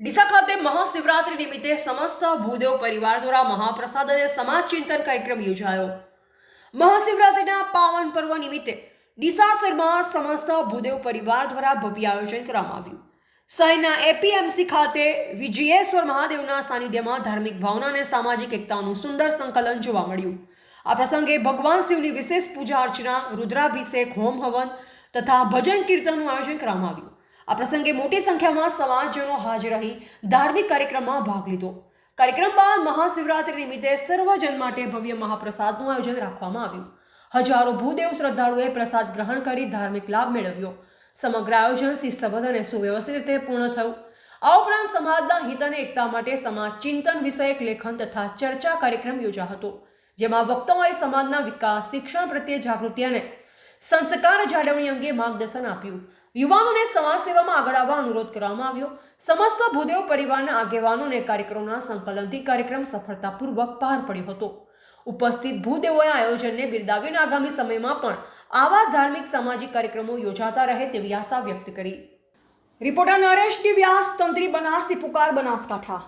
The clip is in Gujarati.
મહાશિવરાત્રી નિમિત્તે સમસ્ત ભૂદેવ પરિવાર દ્વારા મહાપ્રસાદ અને સમાજ ચિંતન કાર્યક્રમ યોજાયો. મહાશિવરાત્રિના પાવન પર્વ નિમિત્તે ડીસાસરમાં સમસ્ત ભૂદેવ પરિવાર દ્વારા ભવ્ય આયોજન કરવામાં આવ્યું. શહેરના એપીએમસી ખાતે વિજયેશ્વર મહાદેવના સાનિધ્યમાં ધાર્મિક ભાવના અને સામાજિક એકતાનું સુંદર સંકલન જોવા મળ્યું. આ પ્રસંગે ભગવાન શિવની વિશેષ પૂજા અર્ચના, રુદ્રાભિષેક, હોમ હવન તથા ભજન કીર્તનનું આયોજન કરવામાં આવ્યું. આ પ્રસંગે મોટી સંખ્યામાં સમાજજનો હાજર રહી ધાર્મિક કાર્યક્રમમાં ભાગ લીધો. કાર્યક્રમ બાદ મહાશિવરાત્રી નિમિત્તે સર્વજન માટે ભવ્ય મહાપ્રસાદનું આયોજન રાખવામાં આવ્યું. હજારો ભૂદેવ શ્રદ્ધાળુએ પ્રસાદ ગ્રહણ કરી ધાર્મિક લાભ મેળવ્યો. સમગ્ર આયોજન શિસ્તબદ્ધ અને સુવ્યવસ્થિત રીતે પૂર્ણ થયું. આ ઉપરાંત સમાજના હિત અને એકતા માટે સમાજ ચિંતન વિષયક લેખન તથા ચર્ચા કાર્યક્રમ યોજા હતો, જેમાં વક્તાઓએ સમાજના વિકાસ, શિક્ષણ પ્રત્યે જાગૃતિ અને સંસ્કાર જાળવણી અંગે માર્ગદર્શન આપ્યું. યુવાનોને સમાજ સેવામાં આગળ આવવા અનુરોધ કરવામાં આવ્યો. સમસ્ત ભૂદેવ પરિવારના આગેવાનોને કાર્યક્રમના સંકલનથી કાર્યક્રમ સફળતાપૂર્વક પાર પડ્યો હતો. ઉપસ્થિત ભૂદેવોએ આયોજનને બિરદાવીને આગામી સમયમાં પણ આવા ધાર્મિક સામાજિક કાર્યક્રમો યોજાતા રહે તેવી આશા વ્યક્ત કરી. રિપોર્ટર નરેશ વ્યાસ તંત્રી બનાસી પુકાર બનાસકાંઠા.